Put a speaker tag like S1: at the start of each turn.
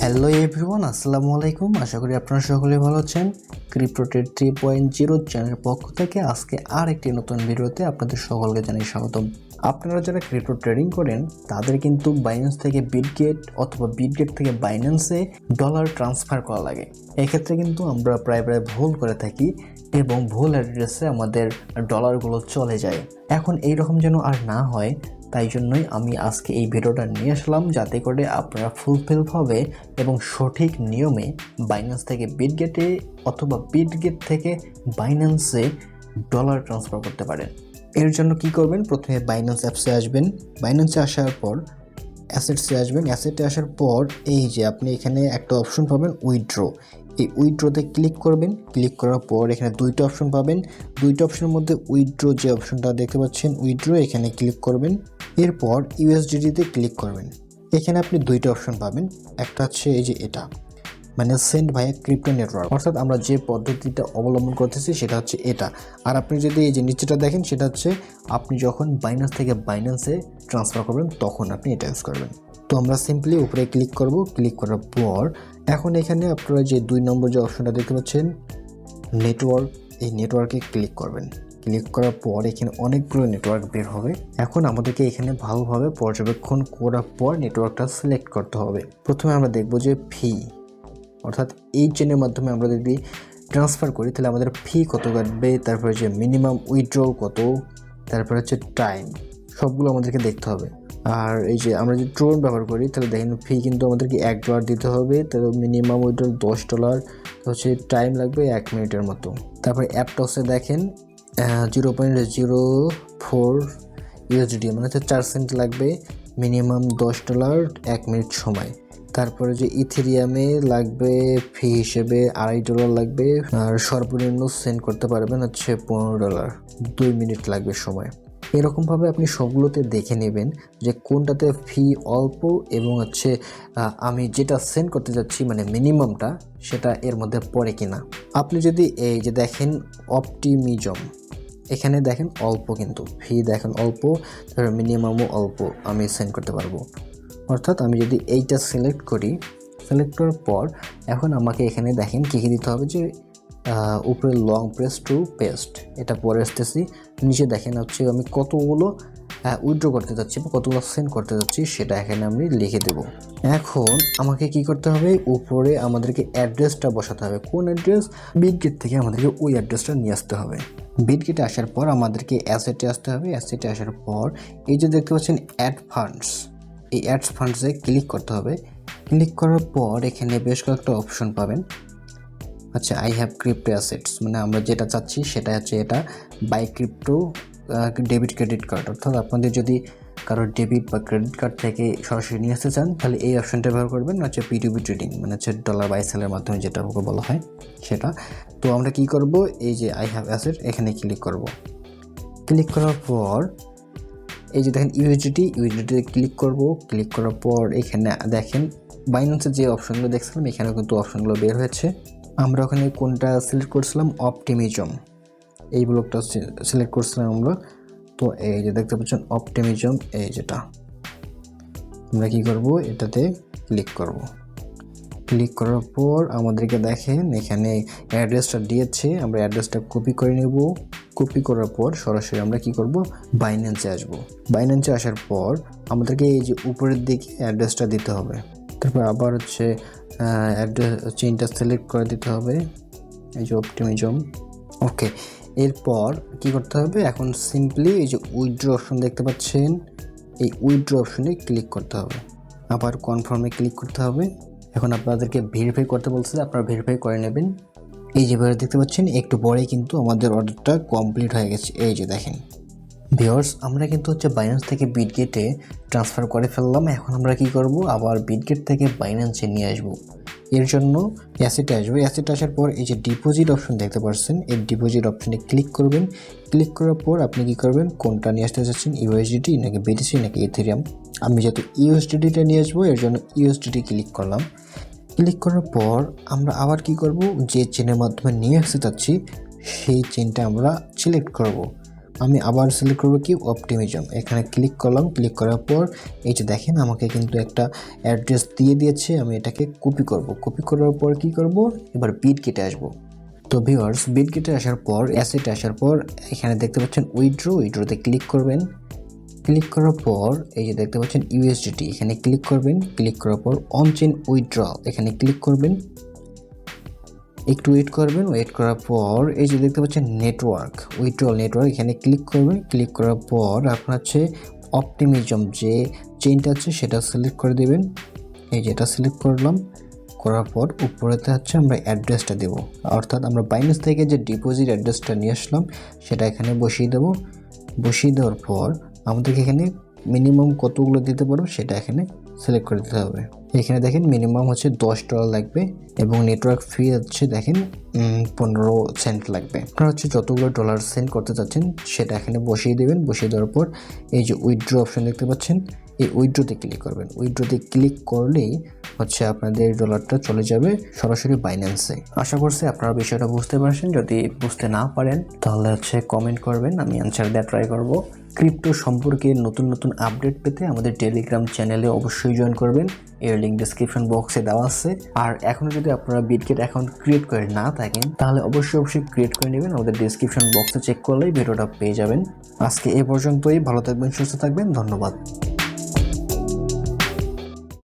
S1: Hello everyone আসসালামু আলাইকুম। আশা করি আপনারা সকলে ভালো আছেন। ক্রিপ্টোটেড থ্রি পয়েন্ট জিরো চ্যানেলের পক্ষ থেকে আজকে আর একটি নতুন ভিডিওতে আপনাদের সকলকে জানাই স্বাগতম। আপনারা যারা ক্রিপ্টো ট্রেডিং করেন, তাদের কিন্তু বাইন্যান্স থেকে বিটগেট অথবা বিটগেট থেকে বাইন্যান্সে ডলার ট্রান্সফার করা লাগে। এক্ষেত্রে কিন্তু আমরা প্রায় প্রায় ভুল করে থাকি এবং ভুল অ্যাড্রেসে আমাদের ডলারগুলো চলে যায়। এখন এই রকম যেন আর না হয় তাই জন্যই আমি আজকে এই ভিডিওটা নিয়ে আসলাম যাতে করে আপনারা ফুলফিলভাবে এবং সঠিক নিয়মে বাইন্যান্স থেকে বিটগেটে অথবা বিটগেট থেকে বাইন্যান্সে ডলার ট্রান্সফার করতে পারেন। এর জন্য কি করবেন? প্রথমে বাইন্যান্স অ্যাপসে আসবেন। বাইন্যান্সে আসার পর অ্যাসেটসে আসবেন। অ্যাসেটে আসার পর এই যে আপনি এখানে একটা অপশন পাবেন উইথড্র এই উইথড্রোতে ক্লিক করবেন। ক্লিক করার পর এখানে দুইটা অপশন পাবেন। দুইটা অপশনের মধ্যে উইড্রো যে অপশনটা দেখতে পাচ্ছেন উইড্রো এখানে ক্লিক করবেন। এরপর ইউএসডিটিতে ক্লিক করবেন। এখানে আপনি দুইটা অপশন পাবেন। একটা হচ্ছে এই যে এটা। মানে সেন্ড ভাইয়া ক্রিপ্টো নেটওয়ার্ক অর্থাৎ আমরা যে পদ্ধতিটা অবলম্বন করতেছি সেটা হচ্ছে এটা। আর আপনি যদি এই যে নিচেটা দেখেন, সেটা হচ্ছে আপনি যখন বাইন্যান্স থেকে বাইন্যান্সে ট্রান্সফার করবেন, তখন আপনি এটা ইউজ করবেন। তো আমরা সিম্পলি উপরে ক্লিক করব। ক্লিক করার পর এখন এখানে আপনারা যে দুই নম্বর যে অপশনটা দেখতে পাচ্ছেন নেটওয়ার্ক এই নেটওয়ার্কে ক্লিক করবেন। ক্লিক করার পর এখানে অনেকগুলো নেটওয়ার্ক বের হবে। এখন আমাদেরকে এখানে ভালোভাবে পর্যবেক্ষণ করার পর নেটওয়ার্কটা সিলেক্ট করতে হবে। প্রথমে আমরা দেখব যে ফি অর্থাৎ এই চেনের মাধ্যমে আমরা যদি ট্রান্সফার করি, তাহলে আমাদের ফি কত কাটবে, তারপরে যে মিনিমাম উইথড্র কত, তারপরে হচ্ছে টাইম সবগুলো আমাদেরকে দেখতে হবে। আর এই যে আমরা যদি ট্রোন ব্যবহার করি, তাহলে দেখেন ফি কিন্তু আমাদেরকে এক ডলার দিতে হবে তাহলে মিনিমাম উইথড্র দশ ডলার হচ্ছে টাইম লাগবে এক মিনিটের মতো। তারপরে অ্যাপটসে দেখেন zero point zero four USD মানে হচ্ছে চার সেন্ট লাগবে মিনিমাম দশ ডলার এক মিনিট সময়। তারপরে যে ইথেরিয়ামে লাগবে, ফি হিসেবে আড়াই ডলার লাগবে, আর সর্বনিম্ন সেন্ড করতে পারবেন হচ্ছে পনেরো ডলার, দুই মিনিট লাগবে সময়। এরকমভাবে আপনি সবগুলোতে দেখে নেবেন যে কোনটাতে ফি অল্প এবং হচ্ছে আমি যেটা সেন্ড করতে যাচ্ছি মানে মিনিমামটা, সেটা এর মধ্যে পড়ে কিনা। আপনি যদি এই যে দেখেন অপটিমিজম, এখানে দেখেন অল্প কিন্তু, ফি দেখেন অল্প, তারপর মিনিমামও অল্প আমি সেন্ড করতে পারব। অর্থাৎ আমি যদি এইটা সিলেক্ট করি সিলেক্ট করার পর এখন আমাকে এখানে দেখেন কী কী দিতে হবে যে উপরে লং প্রেস টু পেস্ট এটা পরে আসতেছি। নিচে দেখেন হচ্ছে আমি কতগুলো উইথড্র করতে যাচ্ছি বা কতগুলো সেন্ড করতে যাচ্ছি, সেটা এখানে আমি লিখে দেব। এখন আমাকে কি করতে হবে? উপরে আমাদেরকে অ্যাড্রেসটা বসাতে হবে। কোন অ্যাড্রেস বিটগেট থেকে আমাদেরকে ওই অ্যাড্রেসটা নিয়ে আসতে হবে। বিটগেটে আসার পর আমাদেরকে অ্যাসেটে আসতে হবে। অ্যাসেটে আসার পর এই যে দেখতে পাচ্ছেন অ্যাড ফান্ডস এই অ্যাডস ফান্ডসে ক্লিক করতে হবে। ক্লিক করার পর এখানে বেশ কয়েকটা অপশন পাবেন। আচ্ছা আই হ্যাভ ক্রিপ্টো অ্যাসেটস মানে আমরা যেটা চাচ্ছি সেটা হচ্ছে এটা। Buy crypto debit credit card অর্থাৎ আপনাদের যদি কারও ডেবিট বা ক্রেডিট কার্ড থেকে সরাসরি নিয়ে আসতে চান, তাহলে এই অপশনটা ব্যবহার করবেন, হচ্ছে পিটুবি ট্রেডিং মানে হচ্ছে ডলার বাই সেলের মাধ্যমে যেটা বলা হয় সেটা। তো আমরা কি করব? এই যে আই হ্যাভ অ্যাসেট এখানে ক্লিক করব। ক্লিক করার পর এই যে দেখেন ইউএসডিটি ইউএসডিটিতে ক্লিক করব। ক্লিক করার পর এখানে দেখেন বাইন্যান্সের যে অপশনগুলো দেখছিলাম এখানে কিন্তু অপশনগুলো বের হয়েছে। আমরা ওখানে কোনটা সিলেক্ট করছিলাম? অপটিমিজম এই ব্লকটা সিলেক্ট করছিলাম আমরা। তো এই যে দেখতে পাচ্ছেন অপটিমিজম এই যেটা। আমরা কী করব? এটাতে ক্লিক করব। ক্লিক করার পর আমাদেরকে দেখেন এখানে অ্যাড্রেসটা দিয়েছে, আমরা অ্যাড্রেসটা কপি করে নেব। কপি করার পর সরাসরি আমরা কি করব? বাইন্যান্সে আসব। বাইন্যান্সে আসার পর আমাদেরকে এই যে উপরের দিকে অ্যাড্রেসটা দিতে হবে। তারপর আবার হচ্ছে অ্যাড্রেস চেনটা সিলেক্ট করে দিতে হবে। এই যে অপটিমিজম ওকে এরপর কি করতে হবে? এখন সিম্পলি এই যে উইথড্র অপশন দেখতে পাচ্ছেন। এই উইথড্র অপশনে ক্লিক করতে হবে। আবার কনফার্মে ক্লিক করতে হবে। এখন আপনাদেরকে ভেরিফাই করতে বলছে আপনারা ভেরিফাই করে নেবেন। এই যে এবারে দেখতে পাচ্ছেন, একটু পরেই কিন্তু আমাদের অর্ডারটা কমপ্লিট হয়ে গেছে। এই যে দেখেন। ভিওর্স আমরা কিন্তু হচ্ছে বাইন্যান্স থেকে বিটগেটে ট্রান্সফার করে ফেললাম। এখন আমরা কি করব? আবার বিটগেট থেকে বাইন্যান্সে নিয়ে আসব। এর জন্য অ্যাসেটে আসবে। অ্যাসেট আসার পর এই যে ডিপোজিট অপশন দেখতে পাচ্ছেন, এই ডিপোজিট অপশনে ক্লিক করবেন। ক্লিক করার পর আপনি কি করবেন? কোনটা নিয়ে আসতে চাচ্ছেন ইউএসডিটি নাকি বিটিসি নাকি ইথেরিয়াম? আমি যেহেতু ইউএসডিটিটা নিয়ে আসব, এর জন্য ইউএসডিটি ক্লিক করলাম। ক্লিক করার পর আমরা আবার কি করব? যে চেনের মাধ্যমে নিয়ে আসতে চাচ্ছি সেই চেনটা আমরা সিলেক্ট করব। আমি আবার সিলেক্ট করব কি? অপটিমিজম এখানে ক্লিক করলাম ক্লিক করার পর এই যে দেখেন আমাকে কিন্তু একটা অ্যাড্রেস দিয়ে দিয়েছে, আমি এটাকে কপি করব। কপি করার পর কি করব? এবার বিট কেটে আসব। তো ভিউয়ার্স বিট কেটে আসার পর অ্যাসেটে আসার পর, এখানে দেখতে পাচ্ছেন উইড্রো উইড্রোতে ক্লিক করবেন। ক্লিক করার পর, এই যে দেখতে পাচ্ছেন ইউএসডিটি এখানে ক্লিক করবেন। ক্লিক করার পর অন চেন উইথড্রল এখানে ক্লিক করবেন। একটু ওয়েট করবেন ওয়েট করার পর এই যে দেখতে পাচ্ছেন নেটওয়ার্ক উইথড্রল নেটওয়ার্ক এখানে ক্লিক করবেন ক্লিক করার পর আপনার হচ্ছে অপটিমিজম যে চেইনটা আছে সেটা সিলেক্ট করে দেবেন। এই যে এটা সিলেক্ট করলাম, করার পর উপরেতে হচ্ছে আমরা অ্যাড্রেসটা দেব। অর্থাৎ আমরা বাইন্যান্স থেকে যে ডিপোজিট অ্যাড্রেসটা নিয়ে আসলাম, সেটা এখানে বসিয়ে দেবো। বসিয়ে দেওয়ার পর আমাদেরকে এখানে মিনিমাম কতগুলো দিতে পারব সেটা এখানে সিলেক্ট করে দিতে হবে। এখানে দেখেন মিনিমাম হচ্ছে দশ ডলার লাগবে এবং নেটওয়ার্ক ফি হচ্ছে দেখেন পনেরো সেন্ট লাগবে। আপনারা হচ্ছে যতগুলো ডলার সেন্ড করতে চাচ্ছেন, সেটা এখানে বসিয়ে দেবেন। বসিয়ে দেওয়ার পর এই যে উইথড্র অপশন দেখতে পাচ্ছেন এই উইড্রোতে ক্লিক করবেন। উইড্রোতে ক্লিক করলেই হচ্ছে আপনাদের ডলারটা চলে যাবে সরাসরি বাইন্যান্সে আশা করছি আপনারা বিষয়টা বুঝতে পারছেন। যদি বুঝতে না পারেন, তাহলে হচ্ছে কমেন্ট করবেন, আমি অ্যান্সার দেওয়া ট্রাই করব। ক্রিপ্টো সম্পর্কে নতুন নতুন আপডেট পেতে আমাদের টেলিগ্রাম চ্যানেলে অবশ্যই জয়েন করবেন। এর লিঙ্ক ডিসক্রিপশন বক্সে দেওয়া আছে। আর এখনও যদি আপনারা বিটগেট অ্যাকাউন্ট ক্রিয়েট করে না থাকেন, তাহলে অবশ্যই অবশ্যই ক্রিয়েট করে নেবেন। আমাদের ডিসক্রিপশন বক্সে চেক করলেই ভিডিওটা পেয়ে যাবেন। আজকে এ পর্যন্তই। ভালো থাকবেন, সুস্থ থাকবেন। ধন্যবাদ।